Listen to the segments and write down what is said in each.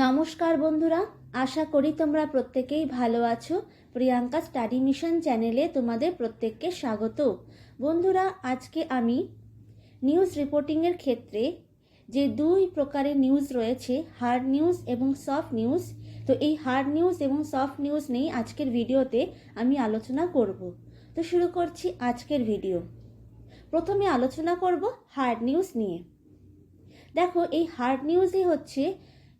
নমস্কার বন্ধুরা, আশা করি তোমরা প্রত্যেকেই ভালো আছো। প্রিয়াঙ্কা স্টাডি মিশন চ্যানেলে তোমাদের প্রত্যেককে স্বাগত। বন্ধুরা, আজকে আমি নিউজ রিপোর্টিংয়ের ক্ষেত্রে যে দুই প্রকারের নিউজ রয়েছে, হার্ড নিউজ এবং সফট নিউজ, তো এই হার্ড নিউজ এবং সফট নিউজ নিয়েই আজকের ভিডিওতে আমি আলোচনা করব। তো শুরু করছি আজকের ভিডিও। প্রথমে আলোচনা করব হার্ড নিউজ নিয়ে। দেখো, এই হার্ড নিউজই হচ্ছে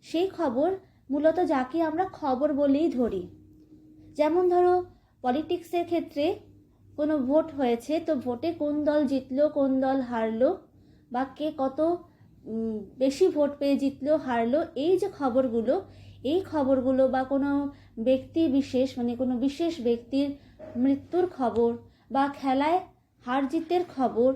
সেই খবর মূলত যাকে আমরা খবর বলেই ধরি। যেমন ধরো, পলিটিক্সের ক্ষেত্রে কোনো ভোট হয়েছে, তো ভোটে কোন দল জিতলো, কোন দল হারলো, বা কে কত বেশি ভোট পেয়ে জিতলো, হারলো, এই যে খবরগুলো, এই খবরগুলো বা কোনো ব্যক্তি বিশেষ মানে কোনো বিশেষ ব্যক্তির মৃত্যুর খবর বা খেলায় হার জিতের খবর,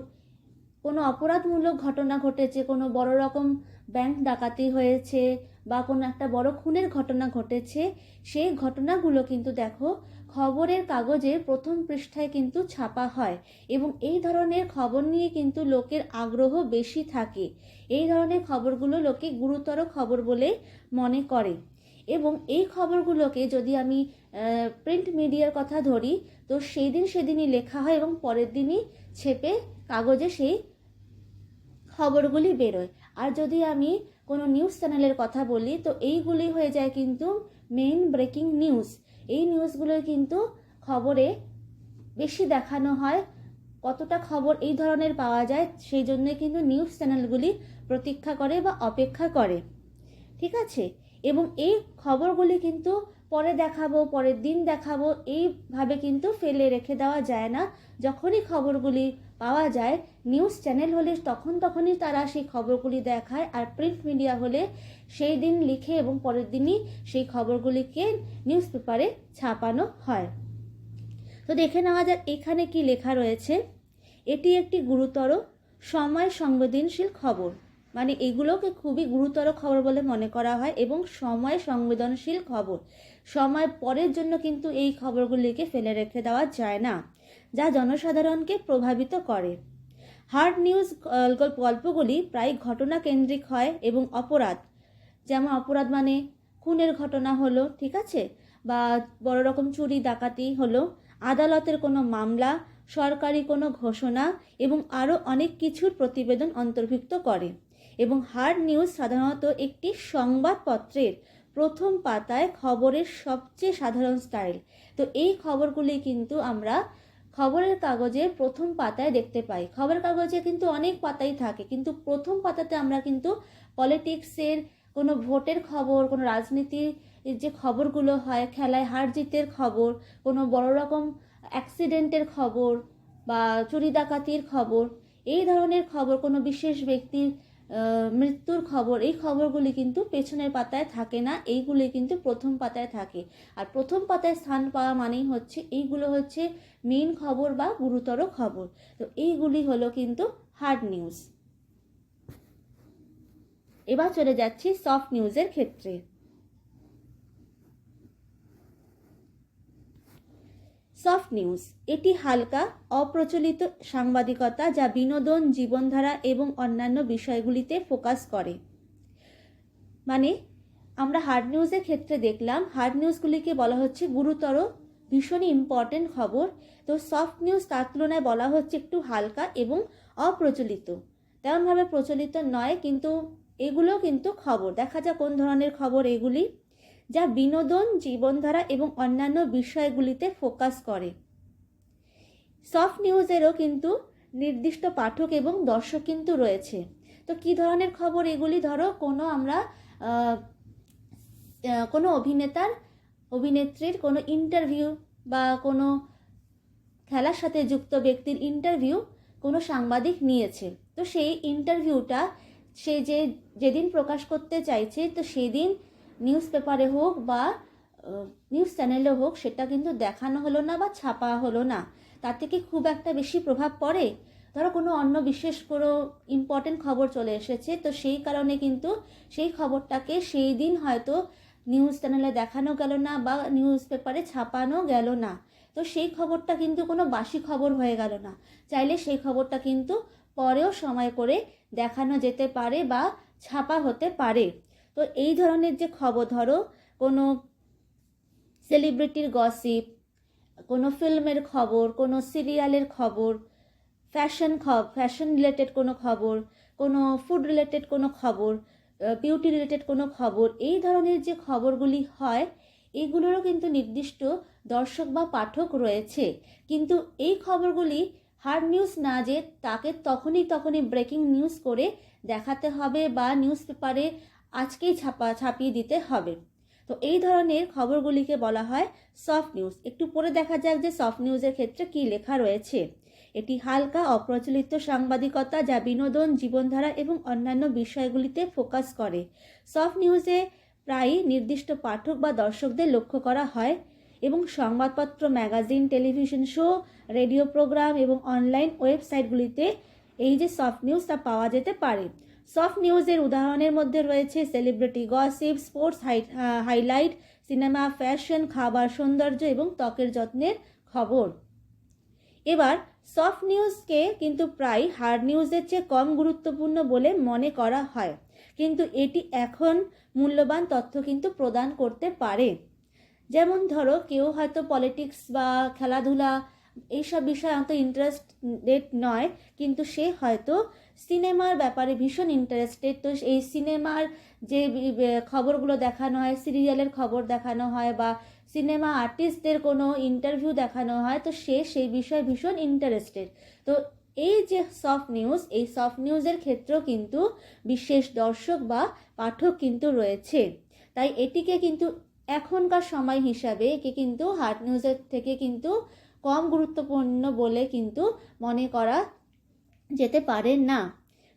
কোনো অপরাধমূলক ঘটনা ঘটেছে, কোনো বড় রকম ব্যাংক ডাকাতি হয়েছে বা কোনো একটা বড় খুনের ঘটনা ঘটেছে, সেই ঘটনাগুলো কিন্তু দেখো খবরের কাগজে প্রথম পৃষ্ঠায় কিন্তু ছাপা হয় এবং এই ধরনের খবর নিয়ে কিন্তু লোকের আগ্রহ বেশি থাকে। এই ধরনের খবরগুলো লোকে গুরুতর খবর বলে মনে করে। এবং এই খবরগুলোকে যদি আমি প্রিন্ট মিডিয়ার কথা ধরি, তো সেই দিন সেদিনই লেখা হয় এবং পরের দিনই ছেপে কাগজে সেই খবরগুলি বেরোয়। আর যদি আমি কোনো নিউজ চ্যানেলের কথা বলি, তো এইগুলি হয়ে যায় কিন্তু মেইন ব্রেকিং নিউজ এই নিউজগুলো কিন্তু খবরে বেশি দেখানো হয়, কতটা খবর এই ধরনের পাওয়া যায়, সেই জন্যে কিন্তু নিউজ চ্যানেলগুলি প্রতীক্ষা করে বা অপেক্ষা করে। ঠিক আছে? এবং এই খবরগুলি কিন্তু পরে দেখাবো, পরের দিন দেখাবো, এইভাবে কিন্তু ফেলে রেখে দেওয়া যায় না। যখনই খবরগুলি পাওয়া যায়, নিউজ চ্যানেল হলে তখন তখনই তারা সেই খবরগুলি দেখায় আর প্রিন্ট মিডিয়া হলে সেই দিন লিখে এবং পরের দিনই সেই খবরগুলিকে নিউজ পেপারে ছাপানো হয়। তো দেখে নেওয়া যাক এখানে কি লেখা রয়েছে। এটি একটি গুরুতর সময় সংবেদনশীল খবর। মানে এগুলোকে খুবই গুরুতর খবর বলে মনে করা হয় এবং সময় সংবেদনশীল খবর। সময় পরের জন্য কিন্তু এই খবরগুলিকে ফেলে রেখে দেওয়া যায় না, যা জনসাধারণকে প্রভাবিত করে। হার্ড নিউজ গল্পগুলি প্রায় ঘটনা কেন্দ্রিক হয় এবং অপরাধ। যেমন অপরাধ মানে খুনের ঘটনা হলো, ঠিক আছে? বা বড় রকম চুরি, ডাকাতি হলো, আদালতের কোনো মামলা, সরকারি কোনো ঘোষণা এবং আরও অনেক কিছুর প্রতিবেদন অন্তর্ভুক্ত করে। এবং হার্ড নিউজ সাধারণত একটি সংবাদপত্রের প্রথম পাতায় খবরের সবচেয়ে সাধারণ স্টাইল। তো এই খবরগুলি কিন্তু আমরা খবরের কাগজে প্রথম পাতায় দেখতে পাই। খবরের কাগজে কিন্তু অনেক পাতাই থাকে, কিন্তু প্রথম পাতাতে আমরা কিন্তু পলিটিক্সের কোনো ভোটের খবর, কোনো রাজনীতির যে খবরগুলো হয়, খেলায় হার জিতের খবর, কোনো বড় রকম অ্যাক্সিডেন্টের খবর বা চুরি ডাকাতির খবর, এই ধরনের খবর কোনো বিশেষ ব্যক্তির মৃত্যুর খবর। এই খবরগুলি কিন্তু পেছনের পাতায় থাকে না, এইগুলি কিন্তু প্রথম পাতায় থাকে। আর প্রথম পাতায় স্থান পাওয়া মানেই হচ্ছে, এইগুলো হচ্ছে মেইন খবর বা গুরুতর খবর। তো এইগুলি হলো কিন্তু হার্ড নিউজ এবার চলে যাচ্ছি সফট নিউজের ক্ষেত্রে। সফট নিউজ, এটি হালকা, অপ্রচলিত সাংবাদিকতা যা বিনোদন, জীবনধারা এবং অন্যান্য বিষয়গুলিতে ফোকাস করে। মানে আমরা হার্ড নিউজের ক্ষেত্রে দেখলাম হার্ড নিউজগুলিকে বলা হচ্ছে গুরুতর ভীষণই ইম্পর্টেন্ট খবর। তো সফট নিউজ তার তুলনায় বলা হচ্ছে একটু হালকা এবং অপ্রচলিত। তেমনভাবে প্রচলিত নয়, কিন্তু এগুলো কিন্তু খবর। দেখা যাক কোন ধরনের খবর এগুলি যা বিনোদন, জীবনধারা এবং অন্যান্য বিষয়গুলিতে ফোকাস করে। সফট নিউজেরও কিন্তু নির্দিষ্ট পাঠক এবং দর্শক কিন্তু রয়েছে। তো কি ধরনের খবর এগুলি ধরো? কোনো আমরা কোনো অভিনেতার, অভিনেত্রীর কোনো ইন্টারভিউ বা কোনো খেলার সাথে যুক্ত ব্যক্তির ইন্টারভিউ কোনো সাংবাদিক নিয়েছে। তো সেই ইন্টারভিউটা সে যে, যেদিন প্রকাশ করতে চাইছে, তো সেই দিন নিউজ পেপারে হোক বা নিউজ চ্যানেলে হোক, সেটা কিন্তু দেখানো হলো না বা ছাপা হলো না। তার থেকে খুব একটা বেশি প্রভাব পড়ে। ধরো কোনো অন্য বিশেষ কোনো ইম্পর্টেন্ট খবর চলে এসেছে, তো সেই কারণে কিন্তু সেই খবরটাকে সেই দিন হয়তো নিউজ চ্যানেলে দেখানো গেল না বা নিউজ পেপারে ছাপানো গেল না। তো সেই খবরটা কিন্তু কোনো বাসি খবর হয়ে গেল না। চাইলে সেই খবরটা কিন্তু পরেও সময় করে দেখানো যেতে পারে বা ছাপা হতে পারে। তো এই ধরনের যে খবর, ধরো কোনো সেলিব্রিটির গসিপ কোনো ফিল্মের খবর, কোনো সিরিয়ালের খবর ফ্যাশন ফ্যাশন রিলেটেড কোনো খবর, কোনো ফুড রিলেটেড কোনো খবর বিউটি রিলেটেড কোনো খবর, এই ধরনের যে খবরগুলি হয় এইগুলোরও কিন্তু নির্দিষ্ট দর্শক বা পাঠক রয়েছে। কিন্তু এই খবরগুলি হার্ড নিউজ না যে তাকে তখনই তখনই ব্রেকিং নিউজ করে দেখাতে হবে বা নিউজ পেপারে আজকেই ছাপা, ছাপিয়ে দিতে হবে। তো এই ধরনের খবরগুলিকে বলা হয় সফট নিউজ একটু পরে দেখা যাক যে সফট নিউজের ক্ষেত্রে কী লেখা রয়েছে। এটি হালকা, অপ্রচলিত সাংবাদিকতা যা বিনোদন, জীবনধারা এবং অন্যান্য বিষয়গুলিতে ফোকাস করে। সফট নিউজে প্রায়ই নির্দিষ্ট পাঠক বা দর্শকদের লক্ষ্য করা হয় এবং সংবাদপত্র magazine television show radio program এবং অনলাইন ওয়েবসাইটগুলিতে এই যে সফট নিউজ তা পাওয়া যেতে পারে। সফট নিউজের উদাহরণের মধ্যে রয়েছে celebrity gossip, sports highlight, cinema, fashion, খাবার সৌন্দর্য এবং ত্বকের যত্নের খবর। এবার সফট নিউজকে কিন্তু প্রায় হার্ড নিউজের চেয়ে কম গুরুত্বপূর্ণ বলে মনে করা হয়। কিন্তু এটি এখন মূল্যবান তথ্য কিন্তু প্রদান করতে পারে। যেমন ধরো, কেউ হয়তো পলিটিক্স বা খেলাধুলা, এইসব বিষয়ে অত ইন্টারেস্টেড নয়, কিন্তু সে হয়তো সিনেমার ব্যাপারে ভীষণ ইন্টারেস্টেড তো এই সিনেমার যে খবরগুলো দেখানো হয় সিরিয়ালের খবর দেখানো হয় বা সিনেমা আর্টিস্টদের কোনো ইন্টারভিউ দেখানো হয়, তো সে সেই বিষয়ে ভীষণ ইন্টারেস্টেড তো এই যে সফট নিউজ এই সফট নিউজের ক্ষেত্রেও কিন্তু বিশেষ দর্শক বা পাঠক কিন্তু রয়েছে। তাই এটিকে কিন্তু এখনকার সময় হিসাবে একে কিন্তু হার্ড নিউজের থেকে কিন্তু কম গুরুত্বপূর্ণ বলে কিন্তু মনে করা যেতে পারে না।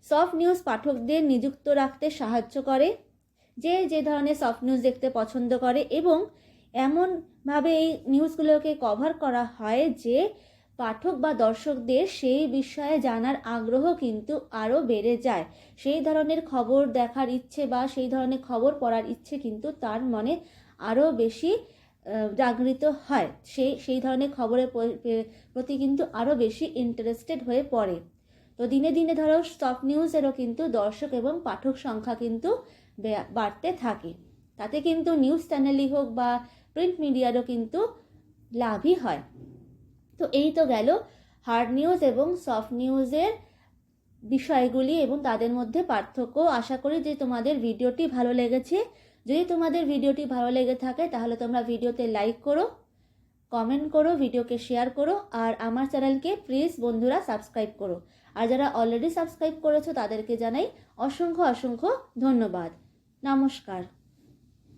সফট নিউজ পাঠকদের নিযুক্ত রাখতে সাহায্য করে, যে যে ধরনের সফট নিউজ দেখতে পছন্দ করে এবং এমনভাবে এই নিউজগুলোকে কভার করা হয় যে পাঠক বা দর্শকদের সেই বিষয়ে জানার আগ্রহ কিন্তু আরও বেড়ে যায়। সেই ধরনের খবর দেখার ইচ্ছে বা সেই ধরনের খবর পড়ার ইচ্ছে কিন্তু তার মনে আরও বেশি জাগৃত হয়। সেই সেই ধরনের খবরের প্রতি কিন্তু আরও বেশি ইন্টারেস্টেড হয়ে পড়ে। তো দিনে দিনে ধরো সফট নিউজেরও কিন্তু দর্শক এবং পাঠক সংখ্যা কিন্তু বাড়তে থাকে। তাতে কিন্তু নিউজ চ্যানেলই হোক বা প্রিন্ট মিডিয়ারও কিন্তু লাভই হয়। তো এই তো গেল হার্ড নিউজ এবং সফট নিউজের বিষয়গুলি এবং তাদের মধ্যে পার্থক্য। আশা করি যে তোমাদের ভিডিওটি ভালো লেগেছে। যদি তোমাদের ভিডিওটি ভালো লেগে থাকে তাহলে তোমরা ভিডিওতে লাইক করো কমেন্ট করো, ভিডিওকে শেয়ার করো, আর আমার চ্যানেলকে প্লিজ বন্ধুরা সাবস্ক্রাইব করো। আর যারা অলরেডি সাবস্ক্রাইব করেছ তাদেরকে জানাই অসংখ্য অসংখ্য ধন্যবাদ। নমস্কার।